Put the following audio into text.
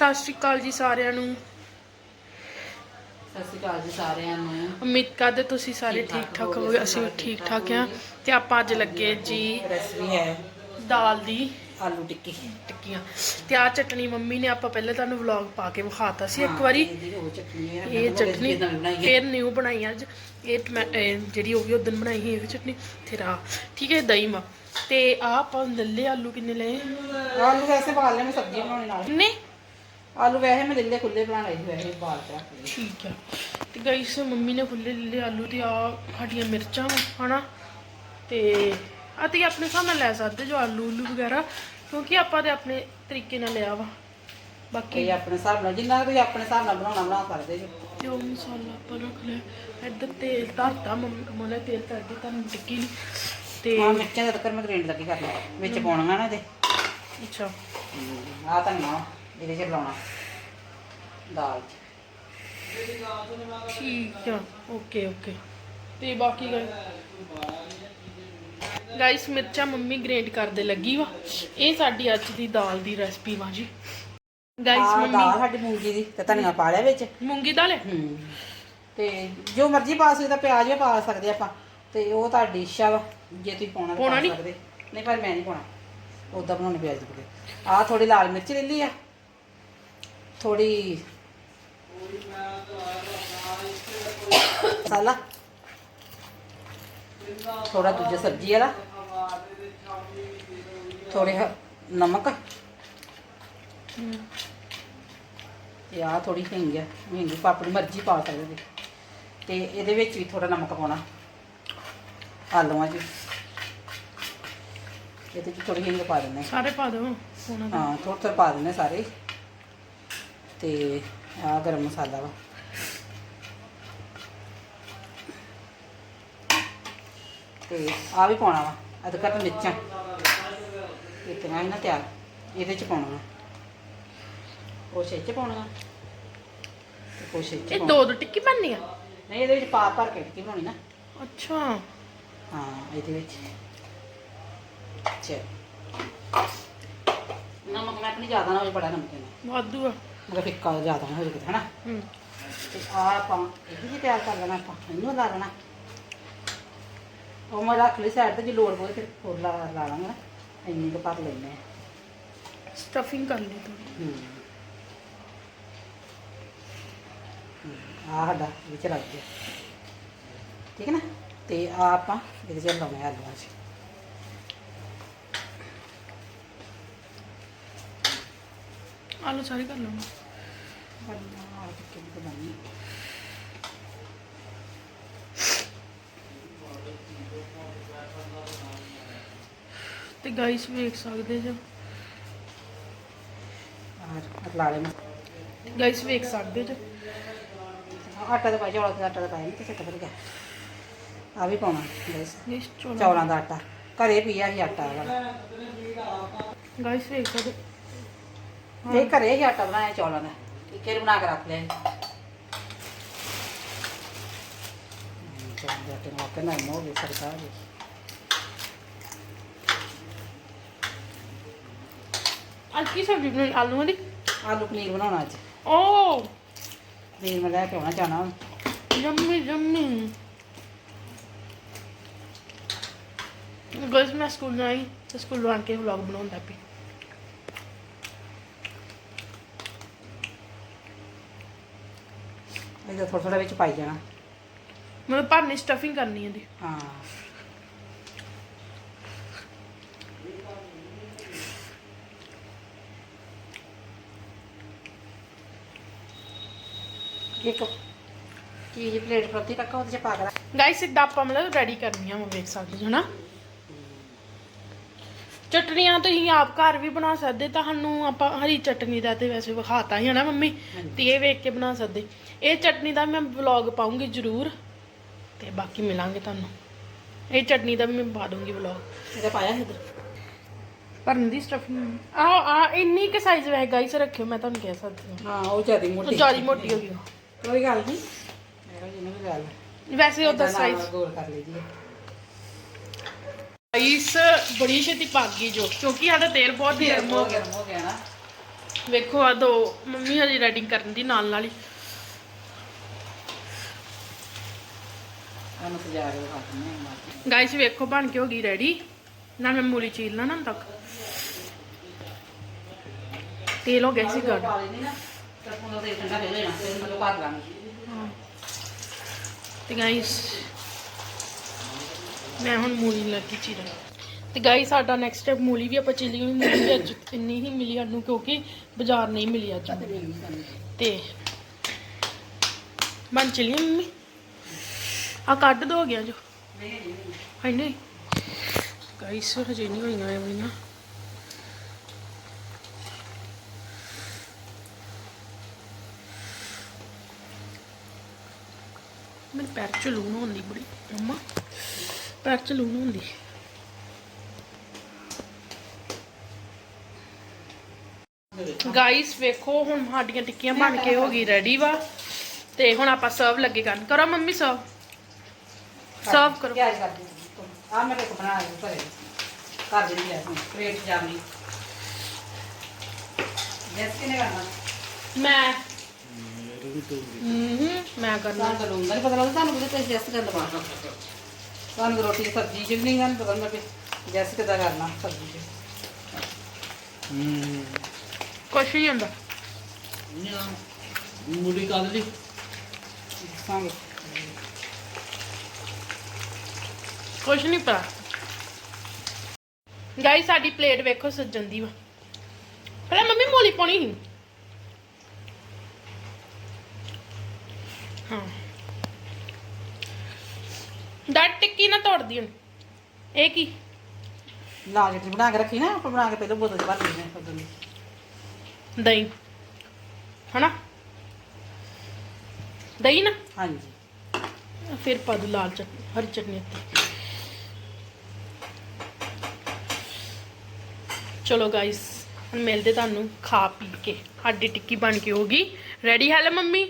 ਸਤਿ ਸ਼੍ਰੀ ਅਕਾਲ ਜੀ ਸਾਰਿਆਂ ਨੂੰ। ਸਤਿ ਸ਼੍ਰੀ ਅਕਾਲ ਜੀ ਸਾਰਿਆਂ ਨੂੰ। ਉਮੀਦ ਕਰਦੇ ਤੁਸੀਂ ਸਾਰੇ ਠੀਕ ਠੀਕ ਹੋਵੋਗੇ, ਅਸੀਂ ਵੀ ਠੀਕ ਠੀਕ ਹਾਂ ਤੇ ਆਪਾਂ ਅੱਜ ਲੱਗੇ ਜੀ ਰੈਸਪੀ ਹੈ। ਦਾਲ ਦੀ। ਆਲੂ ਟਿੱਕੀ ਟਿੱਕੀਆਂ। ਤੇ ਆ ਚਟਨੀ ਮੰਮੀ ਨੇ ਆਪਾਂ ਪਹਿਲਾਂ ਤੁਹਾਨੂੰ ਵਲੌਗ ਪਾ ਕੇ ਵਿਖਾਤਾ ਸੀ ਇੱਕ ਵਾਰੀ। ਉਹ ਇਹ ਹੈ। ਫੇਰ ਨਿਊ ਬਣਾਈ ਅੱਜ। ਇਹ ਜਿਹੜੀ ਉਹ ਵੀ ਉਦੋਂ ਬਣਾਈ ਸੀ ਇਹ ਵੀ ਚਟਨੀ। ਫਿਰ ਆ ਠੀਕ ਹੈ ਦਹੀਂ ਮਾ ਤੇ ਆ ਆਪਾਂ ਲੱਲੇ ਆਲੂ ਕਿੰਨੇ ਲਏ? ਆਲੂ ਵੈਸੇ ਬਾਲ ਲੈ ਮੈਂ ਸਬਜ਼ੀ ਬਣਾਉਣੀ ਨਾਲ। ਕਿੰਨੇ ਆਲੂ ਵੈਸੇ ਮੈਂ ਦਿੱਲੇ ਖੁੱਲੇ ਬਣਾ ਲਏ ਸੀ ਵੈਸੇ ਬਾਲ ਰੱਖ ਠੀਕ ਆ। ਤੇ ਗਾਈਸ ਮੰਮੀ ਨੇ ਖੁੱਲੇ ਲੱਲੇ ਆਲੂ ਤੇ ਆ ਸਾਡੀਆਂ ਮਿਰਚਾਂ ਹਨਾ? ਤੇ ਆ ਤੇ ਆਪਣੇ ਹਿਸਾਬ ਨਾਲ ਲੈ ਸਕਦੇ ਜੋ ਆਲੂ ਉਲੂ ਵਗੈਰਾ ਕਿਉਂਕਿ ਆਪਾਂ ਤੇ ਆਪਣੇ ਤਰੀਕੇ ਨਾਲ ਲਿਆ ਵਾ। ਬਾਕੀ ਇਹ ਆਪਣੇ ਹਿਸਾਬ ਨਾਲ ਜਿੰਨਾ ਤੁਸੀਂ ਆਪਣੇ ਹਿਸਾਬ ਨਾਲ ਬਣਾਉਣਾ ਬਣਾ ਸਕਦੇ ਜੀ। ਜੋ ਮਸਾਲਾ ਆਪਾਂ ਰੱਖ ਲਿਆ। ਇੱਧਰ ਤੇਲ ਧਰਤਾ ਮੰਮੀ ਕਮੋਲੇ ਤੇਲ ਧਰਦੀ ਤੁਹਾਨੂੰ ਟਿੱਕੀ ਲਈ ਤੇ ਹਾਂ ਮਿਰਚਾਂ ਦਾ ਤੱਕਰ ਮੈਂ ਗ੍ਰੈਂਡ ਲੱਗੀ ਕਰ ਲਿਆ ਵਿੱਚ ਪਾਉਣੀਆਂ ਨਾ ਇਹਦੇ। ਅੱਛਾ। ਆ ਧਨੀਆ। ਇਹਦੇ ਚ ਲਾਉਣਾ। ਦਾਲ ਚ। ਠੀਕ ਆ ਓਕੇ ਓਕੇ ਤੇ ਬਾਕੀ ਗਾਈਸ ਮਿਰਚਾਂ ਮੰਮੀ ਗ੍ਰੇਟ ਕਰਦੇ ਲੱਗੀ ਵਾ। ਇਹ ਸਾਡੀ ਅੱਜ ਦੀ ਦਾਲ ਦੀ ਰੈਸਪੀ ਵਾ ਜੀ। ਗਾਈਸ ਆਹ ਮੰਮੀ ਦਾਲ ਸਾਡੀ ਮੂੰਗੀ ਦੀ ਤੇ ਧਨੀਆ ਪਾ ਲਿਆ ਵਿੱਚ। ਮੂੰਗੀ ਦਾਲ ਹੈ ਹੂੰ। ਤੇ ਜੋ ਮਰਜ਼ੀ ਪਾ ਸਕਦੇ ਪਿਆਜ਼ ਵੀ ਪਾ ਸਕਦੇ ਆਪਾਂ। ਤੇ ਉਹ ਤੁਹਾਡੀ ਇੱਛਾ ਵਾ ਜੇ ਤੁਸੀਂ ਪਾਉਣਾ ਤਾਂ ਪਾਉਣਾ ਪਾ ਨੀ? ਸਕਦੇ। ਨਹੀਂ ਪਰ ਮੈਂ ਨਹੀਂ ਪਾਉਣਾ। ਉਦਾਂ ਬਣਾਉਣੀ ਪਿਆਜ਼ ਦੀ ਆਹ ਥੋੜੀ ਲਾਲ ਮਿਰਚ ਲੈ ਲਈ ਆ। ਥੋੜੀ ਮਸਾਲਾ। ਥੋੜਾ ਦੂਜਾ ਸਬਜ਼ੀ ਵਾਲਾ। ਥੋੜੇ ਹ- ਨਮਕ। ਤੇ ਆਹ ਥੋੜੀ ਹਿੰਗ ਆ ਹਿੰਗ ਆਪਣੀ ਮਰਜ਼ੀ ਪਾ ਸਕਦੇ ਤੇ ਇਹਦੇ ਵਿੱਚ ਵੀ ਥੋੜਾ ਨਮਕ ਪਾਉਣਾ। ਆਲੂਆਂ 'ਚ। ਇਹਦੇ 'ਚ ਥੋੜੀ ਹਿੰਗ ਪਾ ਦਿੰਦੇ ਸਾਰੇ ਪਾ ਦੋ ਉਹਨਾਂ ਦਾ ਹਾਂ ਥੋੜਾ ਥੋੜਾ ਪਾ ਦਿੰਦੇ ਸਾਰੇ। ਤੇ ਆਹ ਗਰਮ ਮਸਾਲਾ ਵਾ। ਤੇ ਆ ਵੀ ਪਾਉਣਾ ਵਾ ਅਦਰਕ ਤੇ ਮਿਰਚਾਂ। ਇਤਨਾ ਹੀ ਨਾ ਤਿਆਰ ਇਹਦੇ 'ਚ ਪਾਉਣਾ ਵਾ। ਕੁਛ ਇਹ 'ਚ ਪਾਉਣਾ ਤੇ ਕੁਛ ਇਹ 'ਚ ਇਹ ਦੋ ਦੋ ਟਿੱਕੀ ਬਣਨੀ ਆ? ਨਹੀਂ ਇਹਦੇ ਵਿੱਚ ਪਾ ਭਰ ਕੇ ਟਿੱਕੀ ਬਣਾਉਣੀ ਨਾ। ਅੱਛਾ। ਹਾਂ ਇਹਦੇ ਵਿੱਚ। ਅੱਛਾ ਨਮਕ ਮੈਂ ਨਹੀਂ ਜ਼ਿਆਦਾ ਨਾ ਹੋਵੇ ਬੜਾ ਨਮਕ ਨਾ। ਵਾਧੂ ਆ। ਫਿੱਕਾ ਜ਼ਿਆਦਾ ਹੋ ਜਾਵੇ ਹਨਾ। ਹੂੰ। ਤੇ ਆ ਆਪਾਂ ਇਹ ਵੀ ਤਿਆਰ ਕਰ ਲੈਣਾ ਆਪਾਂ ਇਹਨੂੰ ਲਾ ਲੈਣਾ। ਉਹ ਮੈਂ ਰੱਖ ਲਈ ਸਾਈਡ ਤੇ ਜੇ ਲੋੜ ਪਵੇ ਫਿਰ ਹੋਰ ਲਾ ਲਾ ਲਾਂਗੇ ਨਾ। ਇੰਨੀ ਕੁ ਭਰ ਲੈਣੇ ਸਟਫਿੰਗ ਕਰ ਲਈ ਥੋੜੀ ਆ ਸਾਡਾ ਵਿੱਚ ਲੱਗ ਗਿਆ। ਠੀਕ ਹੈ ਨਾ? ਤੇ ਆ ਆਪਾਂ ਇਹਦੇ ਚ ਲਾਉਣੇ ਆਲੂਆਂ 'ਚ। ਆਲੂ ਸਾਰੇ ਕਰ ਲਵਾਂ ਬਣਨਾ ਆ ਟਿੱਕੀ ਦੀ ਬਣਨੀ ਤੇ ਗਾਈਸ ਵੇਖ ਸਕਦੇ ਜੋ। ਆ ਲਾ ਲੈਣਾ ਗਾਈਸ ਵੇਖ ਸਕਦੇ ਜੋ। ਆਟਾ ਤਾਂ ਪਾਈ ਚੌਲਾਂ। ਦਾ ਆਟਾ ਤਾਂ ਪਾਇਆ ਨਹੀਂ ਕਿਸੇ ਤੋਂ ਗਿਆ ਆ ਵੀ ਪਾਉਣਾ ਗਾਈਸ ਚੋਲਾ ਦਾ ਆਟਾ। ਘਰੇ ਪੀਆ ਸੀ ਆਟਾ ਵਾਲਾ। ਗਾਈਸ ਵੇਖ ਸਕਦੇ ਇਹ ਘਰੇ ਹੀ ਆਟਾ ਬਣਾਇਆ ਚੌਲਾਂ ਦਾ ਇੱਕ ਬਣਾ ਕੇ ਰੱਖ ਲਿਆ। ਦੇ ਮੋਹ ਵੀ ਸਰਕਾਰ ਜੀ ਅੱਜ ਕੀ ਸਬਜ਼ੀ ਬਣਾਈ? ਆਲੂਆਂ ਦੀ ਆਲੂ ਪਨੀਰ ਬਣਾਉਣਾ ਅੱਜ। ਓ। ਪਨੀਰ ਮੈਂ ਲੈ ਕੇ ਆਉਣਾ ਚਾਹਣਾ ਯੰਮੀ ਯੰਮੀ। ਗਾਈਸ ਮੈਂ ਸਕੂਲ ਨੂੰ ਆਈ ਤੇ ਸਕੂਲ ਆਣ ਕੇ ਵਲੌਗ ਬਣਾਉਂਦਾ ਪਈ। ਇਹਦਾ ਥੋੜਾ ਥੋੜਾ ਵਿੱਚ ਪਾਈ ਜਾਣਾ। ਮਤਲਬ ਭਰਨੀ ਸਟਫਿੰਗ ਕਰਨੀ ਹੈ ਦੀ ਹਾਂ। ਇੱਕ ਚੀਜ਼ ਪਲੇਟ ਪ੍ਰਤੀ ਕੱਕਾ ਉਹਦੇ ਚ ਪਾ ਕੇ ਰੱਖ ਗਾਈਸ ਇਦਾਂ ਆਪਾਂ ਮਤਲਬ ਰੈਡੀ ਕਰਨੀਆਂ ਵਾ ਵੇਖ ਸਕਦੇ ਹੋ ਨਾ ਚਟਨੀਆਂ ਤੁਸੀਂ ਆਪ ਘਰ ਵੀ ਬਣਾ ਸਕਦੇ ਤੁਹਾਨੂੰ ਆਪਾਂ ਹਰੀ ਚਟਨੀ ਦਾ ਤੇ ਵੈਸੇ ਵਿਖਾਤਾ ਹੀ ਹੈ ਨਾ ਮੰਮੀ ਤੇ ਇਹ ਵੇਖ ਕੇ ਬਣਾ ਸਕਦੇ। ਇਹ ਚਟਨੀ ਦਾ ਮੈਂ ਵਲੌਗ ਪਾਉਂਗੀ ਜ਼ਰੂਰ ਤੇ ਬਾਕੀ ਮਿਲਾਂਗੇ ਤੁਹਾਨੂੰ। ਇਹ ਚਟਨੀ ਦਾ ਵੀ ਮੈਂ ਪਾ ਦੂੰਗੀ ਵਲੌਗ ਇਹਦਾ ਪਾਇਆ ਇੱਧਰ। ਭਰਨ ਦੀ ਸਟਫਿੰਗ ਆ ਆ ਇੰਨੀ ਕਿ ਸਾਈਜ਼ ਵੈ ਗਾਈਸ ਰੱਖਿਓ ਮੈਂ ਤੁਹਾਨੂੰ ਕਹਿ ਸਕਦੀ ਹਾਂ। ਉਹ ਜਿਆਦੀ ਹਾਂ ਮੋਟੀ। ਜ਼ਿਆਦਾ ਮੋਟੀ ਹੋ ਗਈ। ਕੋਈ ਗੱਲ ਨਹੀਂ। ਨਹੀਂ ਕੋਈ ਗੱਲ। ਵੈਸੇ ਉਹਦਾ ਸਾਈਜ਼ ਗੋਲ ਕਰ ਲਈਦੀ ਹੈ ਗਾਈਸ ਬੜੀ ਛੇਤੀ ਪੱਕ ਗਈ ਜੋ ਕਿਉਂਕਿ ਸਾਡਾ ਤੇਲ ਬਹੁਤ ਗਰਮ ਹੋ ਗਿਆ। ਹੋ ਗਿਆ ਨਾ। ਵੇਖੋ ਆ ਦੋ ਮੰਮੀ ਹਜੇ ਰੈਡਿੰਗ ਕਰਨ ਦੀ ਨਾਲ ਨਾਲ ਹੀ। ਉਹਨੂੰ ਸਜਾ ਗਾਇਸ ਵੇਖੋ ਬਣ ਕੇ ਹੋ ਗਈ ਰੈਡੀ ਨਾਲ ਮੈਂ ਮੂਲੀ ਚੀਰ ਲੈਣਾ ਹੁਣ ਤੱਕ। ਤੇਲ ਹੋ ਗਿਆ ਸੀ ਗੜ ਪਾ ਲੈਣੀ ਨਾ ਸਰਪੋਂ ਦਾ ਤੇਲ ਠੰਡਾ ਹੋ ਜਾਣਾ ਫਿਰ ਮਤਲਬ ਪਾ ਲਾਂਗੇ ਤੇ ਗਾਇਸ ਮੈਂ ਹੁਣ ਮੂਲੀ ਲੱਗੀ ਚੀਰਨ ਤੇ ਗਾਈ ਸਾਡਾ ਨੈਕਸਟ ਸਟੈਪ ਮੂਲੀ ਵੀ ਆਪਾਂ ਚੀਲੀ ਹੋਈ ਮੂਲੀ ਵੀ ਅੱਜ ਇੰਨੀ ਹੀ ਮਿਲੀ ਸਾਨੂੰ ਕਿਉਂਕਿ ਬਾਜ਼ਾਰ ਨਹੀਂ ਮਿਲੀ ਅੱਜ। ਤੇ ਬਣ ਚਲੀ ਮੰਮੀ? ਆ ਕੱਢ ਦੋ ਗਿਆ ਜੋ ਹਾਂ ਨਹੀਂ। ਗਾਇਸ ਹਜੇ ਨਹੀਂ ਹੋਈਆਂ ਇਹ ਵਾਲੀਆਂ। ਮੇਰੇ ਪੈਰ ਚ ਲੂਣ ਹੁੰਦੀ ਬੜੀ, ਮੰਮਾ। ਪੈਰ ਚ ਲੂਣ ਹੁੰਦੀ। ਗਾਇਸ ਵੇਖੋ ਹੁਣ ਸਾਡੀਆਂ ਟਿੱਕੀਆਂ ਬਣ ਕੇ ਹੋ ਗਈ ਰੈਡੀ ਵਾ। ਤੇ ਹੁਣ ਆਪਾਂ ਸਰਵ ਲੱਗੇ ਕਰਨ। ਕਰੋ ਮੰਮੀ ਸਰਵ ਸਰਵ ਕਰੋ। ਕਿਆ ਕਰ ਦਿੰਦੀ ਆ ਮੈਂ ਇੱਕ ਬਣਾ ਲਈ ਘਰੇ। ਕਰ ਦਿੰਦੀ ਆ ਪਲੇਟ ਜਾਮੀ ਜੈਸ ਕਿਨੇ ਕਰਨਾ? ਮੈਂ। ਹੂੰ ਮੈਂ ਕਰਨਾ। ਸਾਨੂੰ ਤਾਂ ਲੂੰਗਾ ਨਹੀਂ ਪਤਾ ਲੱਗਦਾ ਤੁਹਾਨੂੰ ਕਿਤੇ ਜੈਸ ਕਰਨ ਦਾ ਤੁਹਾਨੂੰ ਤਾਂ ਰੋਟੀ ਸਬਜ਼ੀ ਚ ਵੀ ਨਹੀਂ ਗਾਣ ਪਤਾ ਲੱਗਦਾ ਕਿ ਜੈਸ ਕਿਦਾਂ ਕਰਨਾ ਸਬਜ਼ੀ ਚ ਹੂੰ। ਕੁਛ ਨਹੀਂ ਹੁੰਦਾ ਮੂਲੀ ਕਰ ਲਈ। ਸਾਂਗੇ ਕੁਛ ਨਹੀਂ ਪਤਾ। ਗਾਇਸ ਸਾਡੀ ਪਲੇਟ ਵੇਖੋ ਸੱਜਣ ਦੀ ਵਾ। ਪਹਿਲਾਂ ਮੰਮੀ ਮੋਲੀ ਪਾਉਣੀ ਸੀ। ਹਾਂ। ਡੱਟ ਟਿੱਕੀ ਨਾ ਤੋੜਦੀ ਹੁਣ। ਇਹ ਕੀ? ਲਾਲ ਚਟਨੀ ਬਣਾ ਕੇ ਰੱਖੀ ਨਾ ਆਪਾਂ ਬਣਾ ਕੇ ਪਹਿਲਾਂ ਬੋਤਲ ਚ ਭਰ ਲੈਣੇ ਉਦੋਂ ਦੀ ਦਹੀਂ। ਹਨਾ? ਦਹੀਂ ਨਾ? ਹਾਂਜੀ। ਫਿਰ ਪਾ ਦੋ ਲਾਲ ਚਟਨੀ ਹਰੀ ਚਟਨੀ ਉੱਤੇ। ਚਲੋ ਗਾਇਸ ਹੁਣ ਮਿਲਦੇ ਤੁਹਾਨੂੰ ਖਾ ਪੀ ਕੇ। ਸਾਡੀ ਟਿੱਕੀ ਬਣ ਕੇ ਹੋ ਗਈ ਰੈਡੀ ਹੈ ਲੈ ਮੰਮੀ।